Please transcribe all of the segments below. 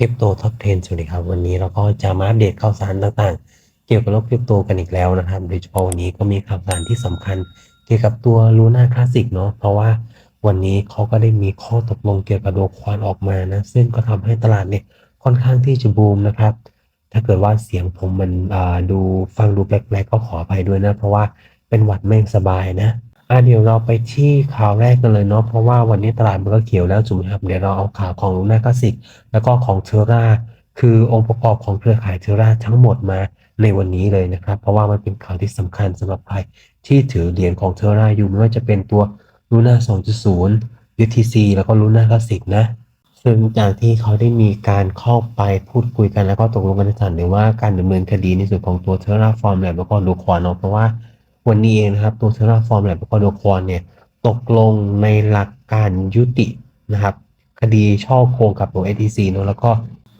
คริปโตท็อป10สวัสดีครับ วันนี้เราก็จะมาอัปเดตข่าวสารต่างๆ เกี่ยวกับโลกคริปโตกันอีกแล้วนะครับ โดยเฉพาะวันนี้ก็มีข่าวสารที่สำคัญ เกี่ยวกับตัว Luna Classic เนาะเพราะว่าวันนี้เขาก็ได้มีข้อตกลงเกี่ยวกับโดควานออกมานะ ซึ่งก็ทำให้ตลาดเนี่ยค่อนข้างที่จะบูมนะครับ ถ้าเกิดว่าเสียงผมมันอ่าดูฟังดูแปลกๆก็ขออภัยด้วยนะ เพราะว่าเป็นหวัดไม่สบายนะ อะเดี๋ยวเราไปที่ข่าวแรกกันเลยเนาะเพราะว่าวันนี้ตลาดมันก็เขียวแล้วจุ่มครับเดี๋ยวเราเอาข่าวของ Luna Classic แล้วก็ของเทอร่าคือองค์ประกอบของเครือข่ายเทอร่าทั้งหมดมาในวันนี้เลยนะครับ เพราะว่ามันเป็นข่าวที่สำคัญสำหรับใครที่ถือเหรียญของเทอร่าอยู่ไม่ว่าจะเป็นตัว Luna 2.0 UTC แล้วก็ Luna Classic นะซึ่งจากที่เขาได้มีการเข้าไปพูดคุยกันแล้วก็ตกลงกันในฐานหรือว่าการดำเนินคดีในส่วนของตัว Terraform Lab แล้วก็ d o q u a n เนาะเพราะว่า วันนี้เองนะครับตัว Terraform Lab แล้วก็ d o q u a n เนี่ยตกลงในหลักการยุตินะครับ คดีช่อโกงกับตัว ATC เนาะแล้วก็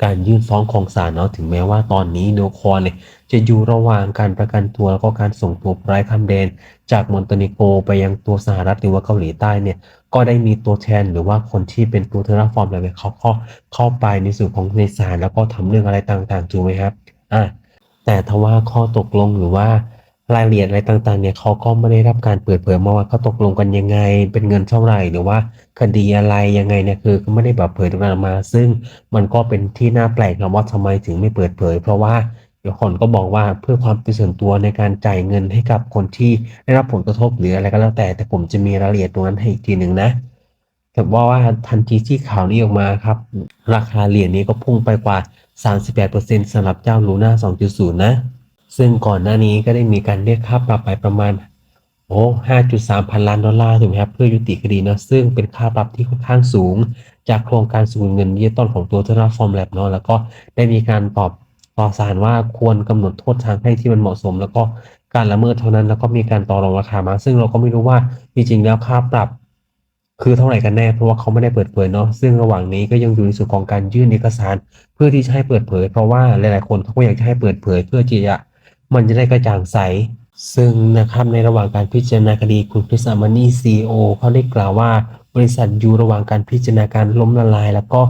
การยื่นฟ้องของศาลเนาะถึงแม้ว่าตอนนี้โดคอนเนี่ยจะอยู่ระหว่างการประกันตัวแล้วก็การส่งตัวไร้คำเดน จากมอนเตเนโกไปยังตัวสหรัฐหรือว่าเกาหลีใต้เนี่ยก็ได้มีตัวแทนหรือว่าคนที่เป็นตัวเทอร์ฟอร์มอะไรเนี่ยเขาเข้าเข้าไปในส่วนของในศาลแล้วก็ทำเรื่องอะไรต่างๆถูกไหมครับอะแต่ทว่าข้อตกลงหรือว่า รายละเอียดอะไรต่างๆเนี่ยเขาก็ไม่ได้รับการเปิดเผยมาว่าเขาตกลงกันยังไง เป็นเงินเท่าไหร่หรือว่าคดีอะไรยังไงเนี่ยคือก็ไม่ได้แบบเผยตรงนั้นออกมา ซึ่งมันก็เป็นที่น่าแปลกนะว่าทำไมถึงไม่เปิดเผย เพราะว่าเดี๋ยวคนก็บอกว่าเพื่อความเป็นส่วนตัวในการจ่ายเงินให้กับคนที่ได้รับผลกระทบหรืออะไรก็แล้วแต่ แต่ผมจะมีรายละเอียดตรงนั้นให้อีกทีหนึ่งนะแต่ว่าว่าทันทีที่ข่าวนี้ออกมาครับ ราคาเหรียญนี้ก็พุ่งไปกว่า 38%สำหรับเจ้าลูน่า2.0 นะ ซึ่งก่อนหน้านี้ก็ได้มีการเรียกค่าปรับไปประมาณโอ้5.3 พันล้านดอลลาร์ถูกไหมครับเพื่อยุติคดีเนาะซึ่งเป็นค่าปรับที่ค่อนข้างสูง จากโครงการสูญเงินดิจิตอลของตัว Terraform Lab เนาะแล้วก็ได้มีการตอบต่อศาลว่าควรกำหนดโทษทางให้ที่มันเหมาะสม แล้วก็การละเมิดเท่านั้นแล้วก็มีการต่อรองราคามา ซึ่งเราก็ไม่รู้ว่าจริงๆแล้วค่าปรับ คือเท่าไหร่กันแน่เพราะว่าเขาไม่ได้เปิดเผยเนาะซึ่งระหว่างนี้ก็ยังอยู่ในส่วนของการยื่นเอกสาร เพื่อที่จะให้เปิดเผย เพราะว่าหลายๆคนเขาก็อยากจะให้เปิดเผย เพื่อที่จะ มันจะได้กระจ่างใส ซึ่งนะครับในระหว่างการพิจารณาคดีคุณคริสอามานีซีโอเขาได้กล่าวว่าบริษัทอยู่ระหว่างการพิจารณาการล้มละลาย แล้วก็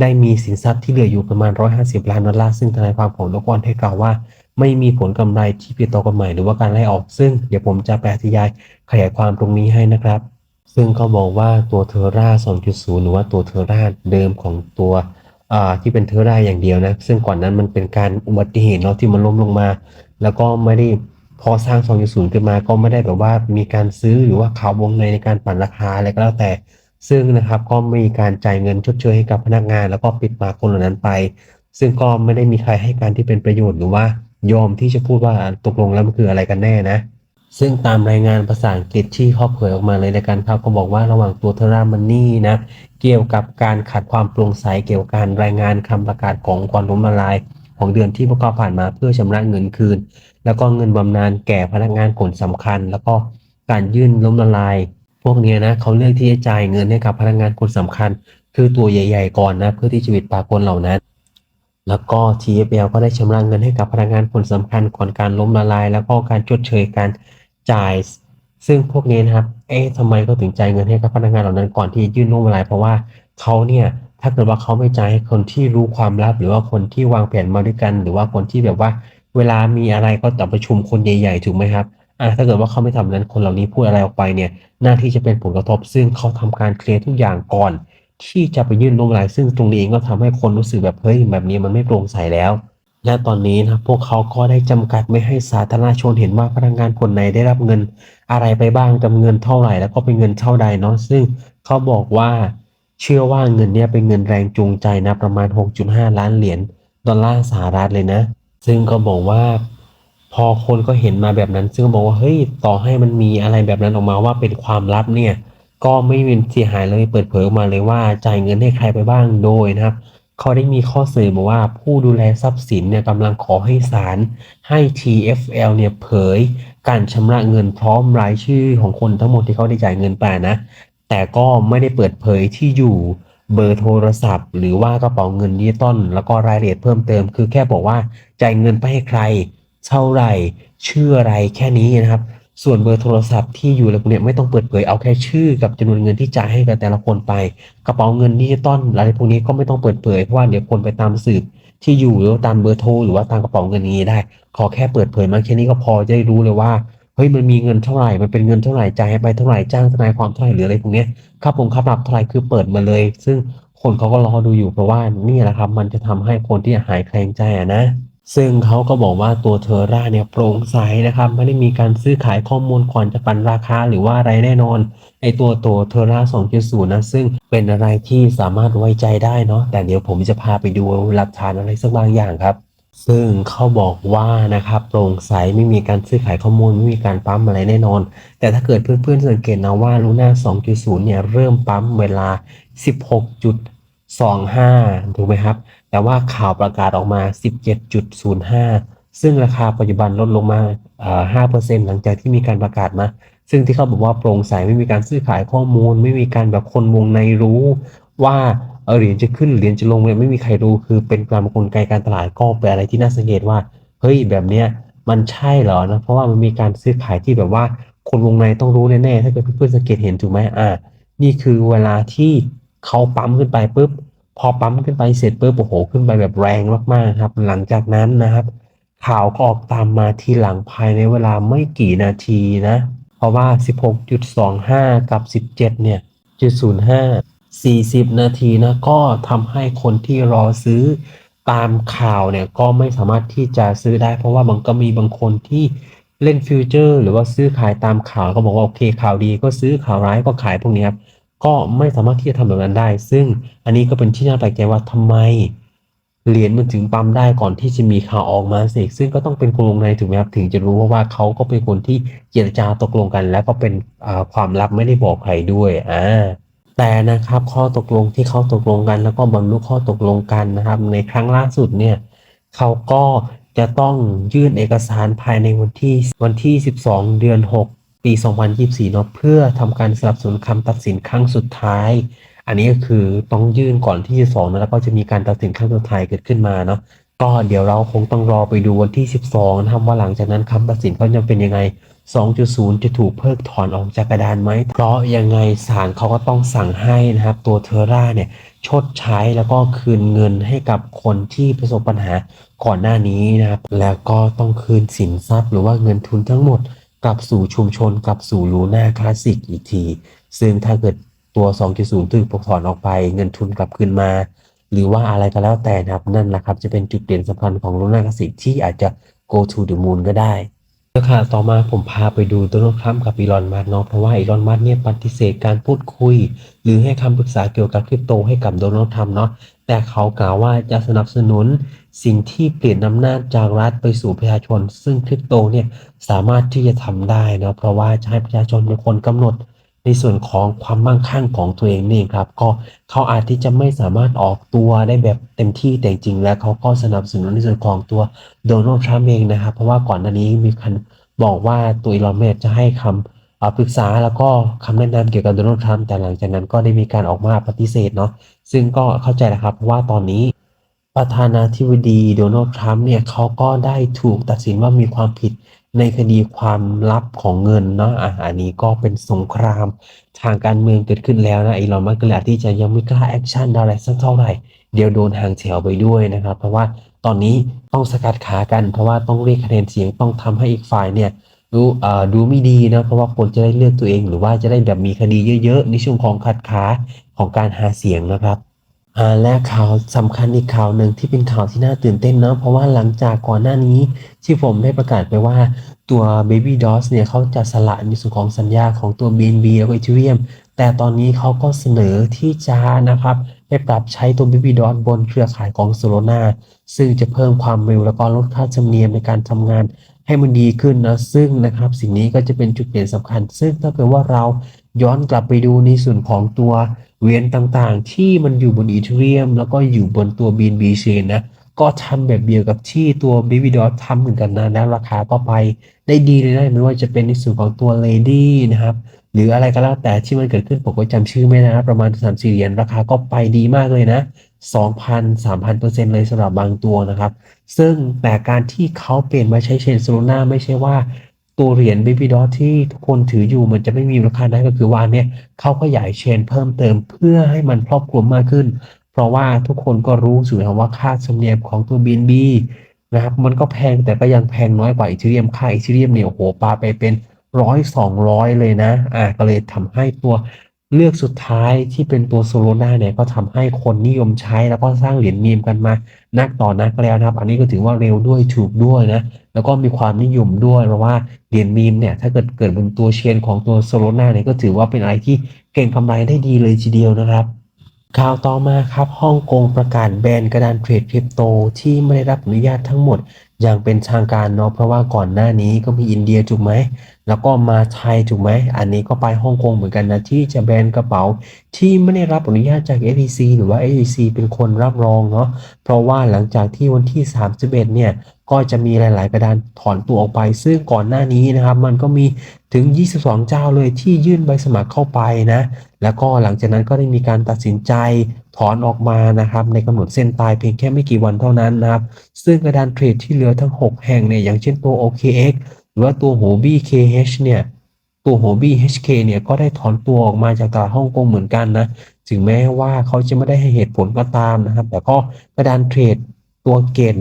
ได้มีสินทรัพย์ที่เหลืออยู่ประมาณ 150 ล้านดอลลาร์ซึ่งทนายความของนกรให้กล่าวว่า ไม่มีผลกำไรที่ผิดต่อกฎหมายหรือว่าการไล่ออก ซึ่งเดี๋ยวผมจะแปลอธิยายขยายความตรงนี้ให้นะครับ ซึ่งเขาบอกว่าตัวเทอร่า 2.0 หรือว่าตัวเทอร่าเดิมของตัวที่เป็นเทอร่าอย่างเดียวนะ ซึ่งก่อนนั้นมันเป็นการอุบัติเหตุเนาะที่มันล้มลงมา แล้วก็ไม่ได้พอสร้าง 2.0 ขึ้นมาก็ไม่ได้แบบว่ามีการซื้อหรือว่าข่าววงในในการปั่นราคาอะไรก็แล้วแต่ ซึ่งนะครับก็มีการจ่ายเงินชดเชยให้กับพนักงาน แล้วก็ปิดปากคนเหล่านั้นไป ซึ่งก็ไม่ได้มีใครให้การที่เป็นประโยชน์หรือว่ายอมที่จะพูดว่าตกลงแล้วมันคืออะไรกันแน่นะ ซึ่งตามรายงานภาษาอังกฤษที่เขาเผยออกมาเลยในการครับก็บอกว่าระหว่างตัวเทรามันนี่นะเกี่ยวกับการขาดความโปร่งใสเกี่ยวกับการรายงานคำประกาศของความล้มละลาย ของเดือนที่พวกเขาผ่านมาเพื่อชำระเงินคืน แล้วก็เงินบำนาญแก่พนักงานคนสำคัญ แล้วก็การยื่นล้มละลาย พวกนี้นะเขาเลือกที่จะจ่ายเงินให้กับพนักงานคนสำคัญ คือตัวใหญ่ ๆ ก่อนนะเพื่อที่จะปิดปากคนเหล่านั้น แล้วก็ TFL ก็ได้ชำระเงินให้กับพนักงานคนสำคัญก่อนการล้มละลาย แล้วก็การชดเชยการจ่ายซึ่งพวกนี้นะครับ เอ๊ะทำไมเขาถึงจ่ายเงินให้กับพนักงานเหล่านั้นก่อนที่จะยื่นล้มละลายเพราะว่าเขาเนี่ย ถ้าเกิดว่าเขาไม่จ่ายให้คนที่รู้ความลับ หรือว่าคนที่วางแผนมาด้วยกัน หรือว่าคนที่แบบว่า เวลามีอะไรก็จะประชุมคนใหญ่ๆถูกไหมครับอะถ้าเกิดว่าเขาไม่ทำนั้นคนเหล่านี้พูดอะไรออกไปเนี่ยหน้าที่จะเป็นผลกระทบ ซึ่งเขาทำการเคลียร์ทุกอย่างก่อน ที่จะไปยื่นล้มลายซึ่งตรงนี้เองก็ทำให้คนรู้สึกแบบเฮ้ยแบบนี้มันไม่โปร่งใสแล้ว และตอนนี้นะพวกเขาก็ได้จำกัดไม่ให้สาธารณชนเห็นว่าพนักงานคนไหนได้รับเงินอะไรไปบ้างจำเงินเท่าไหร่ แล้วก็เป็นเงินเท่าใดเนาะซึ่งเขาบอกว่า เชื่อว่าเงินเนี้ยเป็นเงินแรงจูงใจนะประมาณ 6.5 ล้านเหรียญดอลลาร์สหรัฐเลยนะ ซึ่งก็บอกว่าพอคนก็เห็นมาแบบนั้น ซึ่งบอกว่าเฮ้ยต่อให้มันมีอะไรแบบนั้นออกมาว่าเป็นความลับเนี่ย ก็ไม่มีเสียหายเลยเปิดเผยออกมาเลยว่าจ่ายเงินให้ใครไปบ้างโดยนะครับเขาได้มีข้อเสนอมาว่าผู้ดูแลทรัพย์สินเนี่ยกำลังขอให้ศาลให้ TFL เนี่ยเผย การชำระเงินพร้อมรายชื่อของคนทั้งหมดที่เขาได้จ่ายเงินไปนะ แต่ก็ไม่ได้เปิดเผยที่อยู่เบอร์โทรศัพท์ หรือว่ากระเป๋าเงินดิจิตอลแล้วก็รายละเอียดเพิ่มเติม คือแค่บอกว่าจ่ายเงินไปให้ใคร เท่าไหร่ชื่ออะไรแค่นี้นะครับ ส่วนเบอร์โทรศัพท์ที่อยู่อะไรพวกเนี้ยไม่ต้องเปิดเผยเอาแค่ชื่อกับจำนวนเงินที่จ่ายให้กับแต่ละคนไป กระเป๋าเงินดิจิตอลอะไรพวกนี้ก็ไม่ต้องเปิดเผยเพราะว่าเดี๋ยวคนไปตามสืบที่อยู่หรือตามเบอร์โทรหรือว่าตามกระเป๋าเงินนี้ได้ ขอแค่เปิดเผยมาแค่นี้ก็พอจะได้รู้เลยว่า เฮ้ยมันมีเงินเท่าไหร่มันเป็นเงินเท่าไหร่จ่ายไปเท่าไหร่จ้างทนายความเท่าไหร่หรืออะไรพวกนี้ยค่าปงค่าปรับเท่าไหร่คือเปิดมาเลย ซึ่งคนเขาก็รอดูอยู่เพราะว่านี่แหละครับมันจะทำให้คนที่หายแคลงใจนะ ซึ่งเขาก็บอกว่าตัวเทอร่าเนี่ยโปร่งใสนะครับไม่ได้มีการซื้อขายข้อมูลก่อนจะปันราคาหรือว่าอะไรแน่นอนไอตัวตัวเทอร่า2.0นะซึ่งเป็นอะไรที่สามารถไว้ใจได้เนาะแต่เดี๋ยวผมจะพาไปดูหลักฐานอะไรสักบางอย่างครับ ซึ่งเขาบอกว่านะครับโปร่งใสไม่มีการซื้อขายข้อมูลไม่มีการปั๊มอะไรแน่นอน แต่ถ้าเกิดเพื่อนๆสังเกตนะว่าลูน่า2.0 เนี่ยเริ่มปั๊มเวลา 16.25 ถูกไหมครับ แต่ว่าข่าวประกาศออกมา 17.05 ซึ่งราคาปัจจุบันลดลงมา 5%หลังจากที่มีการประกาศมา ซึ่งที่เขาบอกว่าโปร่งใสไม่มีการซื้อขายข้อมูล ไม่มีการแบบคนวงในรู้ว่า เออเหรียญจะขึ้นเหรียญจะลงเนี่ยไม่มีใครรู้คือเป็นการกลไกการตลาดก็เป็นอะไรที่น่าสังเกตว่าเฮ้ยแบบเนี้ยมันใช่เหรอนะเพราะว่ามันมีการซื้อขายที่แบบว่าคนวงในต้องรู้แน่ๆถ้าเกิดเพื่อนๆสังเกตเห็นถูกไหมอ่า นี่คือเวลาที่เขาปั๊มขึ้นไปปุ๊บพอปั๊มขึ้นไปเสร็จปุ๊บโอ้โหขึ้นไปแบบแรงมากๆครับ หลังจากนั้นนะครับ ข่าวก็ออกตามมาทีหลังภายในเวลาไม่กี่นาทีนะ เพราะว่า 16.25 กับ 17 เนี่ย 0.05 40 นาทีนะก็ทำให้คนที่รอซื้อตามข่าวเนี่ยก็ไม่สามารถที่จะซื้อได้ เพราะว่ามันก็มีบางคนที่เล่นฟิวเจอร์ หรือว่าซื้อขายตามข่าวก็บอกว่าโอเคข่าวดีก็ซื้อข่าวร้ายก็ขายพวกนี้ครับก็ไม่สามารถที่จะทำแบบนั้นได้ ซึ่งอันนี้ก็เป็นที่น่าแปลกใจว่าทำไมเหรียญมันถึงปั๊มได้ก่อนที่จะมีข่าวออกมาเสิซึ่งก็ต้องเป็นคนวงในถูกไหมครับถึงจะรู้ว่าว่าเขาก็เป็นคนที่เจรจาตกลงกัน แล้วก็เป็นความลับไม่ได้บอกใครด้วยอ่า แต่นะครับข้อตกลงที่เขาตกลงกัน แล้วก็บรรลุข้อตกลงกันนะครับ ในครั้งล่าสุดเนี่ยเขาก็จะต้องยื่นเอกสารภายในวันที่วันที่ 12 เดือน 6 ปี 2024เนาะเพื่อทำการสนับสนุนคำตัดสินครั้งสุดท้าย อันนี้ก็คือต้องยื่นก่อนที่จะสองนะแล้วก็จะมีการตัดสินครั้งสุดท้ายเกิดขึ้นมาเนาะก็เดี๋ยวเราคงต้องรอไปดูวันที่ 12นะครับว่าหลังจากนั้นคำตัดสินเขาจะเป็นยังไง 2.0 จะถูกเพิกถอนออกจากกระดานไหม เพราะยังไงศาลเขาก็ต้องสั่งให้นะครับ ตัวเทอร่าเนี่ยชดใช้แล้วก็คืนเงินให้กับคนที่ประสบปัญหาก่อนหน้านี้นะครับ แล้วก็ต้องคืนสินทรัพย์ หรือว่าเงินทุนทั้งหมดกลับสู่ชุมชนกลับสู่ลูน่าคลาสสิกอีกที ซึ่งถ้าเกิดตัว 2.0 ถูกปลดถอนออกไป เงินทุนกลับคืนมา หรือว่าอะไรก็แล้วแต่นะครับนั่นแหละครับจะเป็นจุดเด่นสำคัญของลูน่าคลาสสิกที่อาจจะ go to the moon ก็ได้ ค่ะต่อมาผมพาไปดูโดนัลด์ทรัมป์กับอีลอนมัสก์เนาะเพราะว่าอีลอนมัสก์เนี่ยปฏิเสธการพูดคุย หรือให้คำปรึกษาเกี่ยวกับคริปโตให้กับโดนัลด์ทรัมป์เนาะแต่เขากล่าวว่าจะสนับสนุนสิ่งที่เปลี่ยนอำนาจจากรัฐไปสู่ประชาชน ซึ่งคริปโตเนี่ยสามารถที่จะทำได้เนาะเพราะว่าจะให้ประชาชนเป็นคนกำหนด ในส่วนของความมั่งคั่งของตัวเองนี่ครับ ก็เขาอาจที่จะไม่สามารถออกตัวได้แบบเต็มที่แต่จริงแล้วเขาก็สนับสนุนในส่วนของตัวโดนัลด์ทรัมป์เองนะครับ เพราะว่าก่อนหน้านี้มีคันบอกว่าตัวอีลอนมัสจะให้คำเอ่อปรึกษาแล้วก็คำแนะนำเกี่ยวกับโดนัลด์ทรัมป์แต่หลังจากนั้นก็ได้มีการออกมาปฏิเสธเนาะซึ่งก็เข้าใจนะครับเพราะว่าตอนนี้ประธานาธิบดีโดนัลด์ทรัมป์เนี่ยเขาก็ได้ถูกตัดสินว่ามีความผิด ในคดีความลับของเงินเนาะอะอันนี้ก็เป็นสงครามทางการเมืองเกิดขึ้นแล้วนะไอีลอนมัสก์ก็เลยอาที่จะยังไม่กล้าแอคชั่นอะไรสักเท่าไหร่ เดี๋ยวโดนหางแถวไปด้วยนะครับ เพราะว่าตอนนี้ต้องสกัดขากัน เพราะว่าต้องเรียกคะแนนเสียงต้องทำให้อีกฝ่ายเนี่ยดูเอ่อดูไม่ดีนะเพราะว่าคนจะได้เลือกตัวเอง หรือว่าจะได้แบบมีคดีเยอะๆในช่วงของขัดขาของการหาเสียงนะครับ และข่าวสำคัญอีกข่าวหนึ่งที่เป็นข่าวที่น่าตื่นเต้นเนาะเพราะว่าหลังจากก่อนหน้านี้ที่ผมได้ประกาศไปว่าตัว Baby d o s เนี่ยเขาจะสละในส่วนของสัญญาของตัว BNB แล้วก็ Ethereum แต่ตอนนี้เขาก็เสนอที่จะนะครับไปปรับใช้ตัว Baby d o s บนเครือข่ายของ Solana ซึ่งจะเพิ่มความเร็วแล้วก็ลดค่าธรรมเนียมในการทำงานให้มันดีขึ้นนะซึ่งนะครับสิ่งนี้ก็จะเป็นจุดเด่ยนสำคัญ ซึ่งถ้าเกิดว่าเรา ย้อนกลับไปดูในส่วนของตัวเหรียญต่างๆ ที่มันอยู่บนอีเทเรียม แล้วก็อยู่บนตัว BNB Chain นะ ก็ทำแบบเดียวกับที่ตัว Baby d o t ทำเหมือนกันนะแล้วราคาก็ไปได้ดีเลยนะไม่ว่าจะเป็นในส่วนของตัว Lady นะครับ หรืออะไรก็แล้วแต่ที่มันเกิดขึ้นผมก็จำชื่อไม่ได้นะประมาณ3 4เหรียญราคาก็ไปดีมากเลยนะ2,000 3,000%เลยสำหรับบางตัวนะครับ ซึ่งแต่การที่เขาเปลี่ยนมาใช้เชนโซลูน่าไม่ใช่ว่า ตัวเหรียญ Baby Dot ที่ทุกคนถืออยู่มันจะไม่มีมูลค่าได้ก็คือว่าอันเนี่ยเขาขยายเชนเพิ่มเติมเพื่อให้มันครอบคลุมมากขึ้น เพราะว่าทุกคนก็รู้สู่แล้วว่าค่าธรรมเนียมของตัว BNB นะครับมันก็แพงแต่ก็ยังแพงน้อยกว่าอีเทเรียมค่าอีเทเรียมเนี่ยโอ้โหปาไปเป็นร้อยสองร้อยเลยนะอ่าก็เลยทำให้ตัว เลือกสุดท้ายที่เป็นตัวโซโลนาเนี่ยก็ทำให้คนนิยมใช้แล้วก็สร้างเหรียญมีมกันมานักต่อนักแล้วนะครับ อันนี้ก็ถือว่าเร็วด้วยถูกด้วยนะแล้วก็มีความนิยมด้วยเพราะว่าเหรียญมีมเนี่ยถ้าเกิดเกิดบนตัวเชนของตัวโซโลนาเนี่ยก็ถือว่าเป็นอะไรที่เก่งกำไรได้ดีเลยทีเดียวนะครับข่าวต่อมาครับฮ่องกงประกาศแบนกระดานเทรดคริปโตที่ไม่ได้รับอนุญาตทั้งหมดอย่างเป็นทางการเนาะเพราะว่าก่อนหน้านี้ก็มีอินเดียถูกไหม แล้วก็มาไทยถูกไหม อันนี้ก็ไปฮ่องกงเหมือนกันนะที่จะแบนกระเป๋าที่ไม่ได้รับอนุญาตจาก SEC หรือว่า SEC เป็นคนรับรองเนาะ เพราะว่าหลังจากที่วันที่ 31 เนี่ย ก็จะมีหลาย ๆ กระดานถอนตัวออกไป ซึ่งก่อนหน้านี้นะครับ มันก็มีถึง 22 เจ้าเลยที่ยื่นใบสมัครเข้าไปนะ แล้วก็หลังจากนั้นก็ได้มีการตัดสินใจถอนออกมานะครับในกำหนดเส้นตายเพียงแค่ไม่กี่วันเท่านั้นนะครับ ซึ่งกระดานเทรดที่เหลือทั้ง 6 แห่งเนี่ยอย่างเช่นตัว OKX รือว่าตัวโหบี้ KH เนี่ยตัวโหบี้ HK เนี่ยก็ได้ถอนตัวออกมาจากตลาดฮ่องกงเหมือนกันนะถึงแม้ว่าเขาจะไม่ได้ให้เหตุผลก็ตามนะครับ แต่ก็กระดานเทรดตัวเกต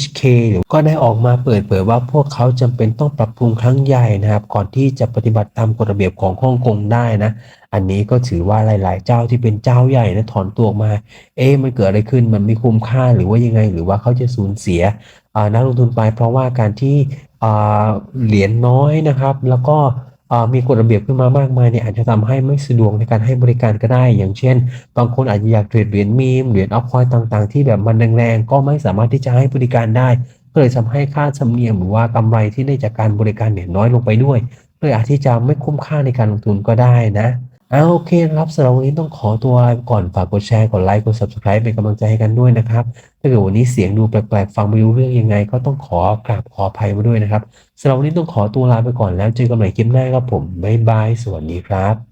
HK หรือก็ได้ออกมาเปิดเผยว่าพวกเขาจำเป็นต้องปรับปรุงครั้งใหญ่นะครับ ก่อนที่จะปฏิบัติตามกฎระเบียบของฮ่องกงได้นะ อันนี้ก็ถือว่าหลาย ๆ เจ้าที่เป็นเจ้าใหญ่นะถอนตัวออกมา เอ๊ะมันเกิดอะไรขึ้นมันไม่คุ้มค่าหรือว่ายังไง หรือว่าเขาจะสูญเสีย นักลงทุนไป เพราะว่าการที่เหรียญน้อยนะครับ แล้วก็มีกฎระเบียบขึ้นมามากมายเนี่ยอาจจะทำให้ไม่สะดวกในการให้บริการก็ได้ อย่างเช่น บางคนอาจจะอยากเทรดเหรียญมีมเหรียญอัพคอยต่างๆ ที่แบบมันแรงๆ ก็ไม่สามารถที่จะให้บริการได้ก็เลยทำให้ค่าธรรมเนียมหรือว่ากำไรที่ได้จากการบริการเนี่ยน้อยลงไปด้วยเลยอาจที่จะไม่คุ้มค่าในการลงทุนก็ได้นะ เอาโอเคนะครับสำหรับวันนี้ต้องขอตัวก่อนฝากกดแชร์กดไลค์กด subscribe เป็นกำลังใจให้กันด้วยนะครับถ้าเกิดวันนี้เสียงดูแปลกๆฟังไม่รู้เรื่องยังไง ก็ต้องขอกราบขออภัยมาด้วยนะครับสำหรับวันนี้ต้องขอตัวลาไปก่อนแล้วเจอกันใหม่คลิปหน้าครับผมบ๊ายบายสวัสดีครับ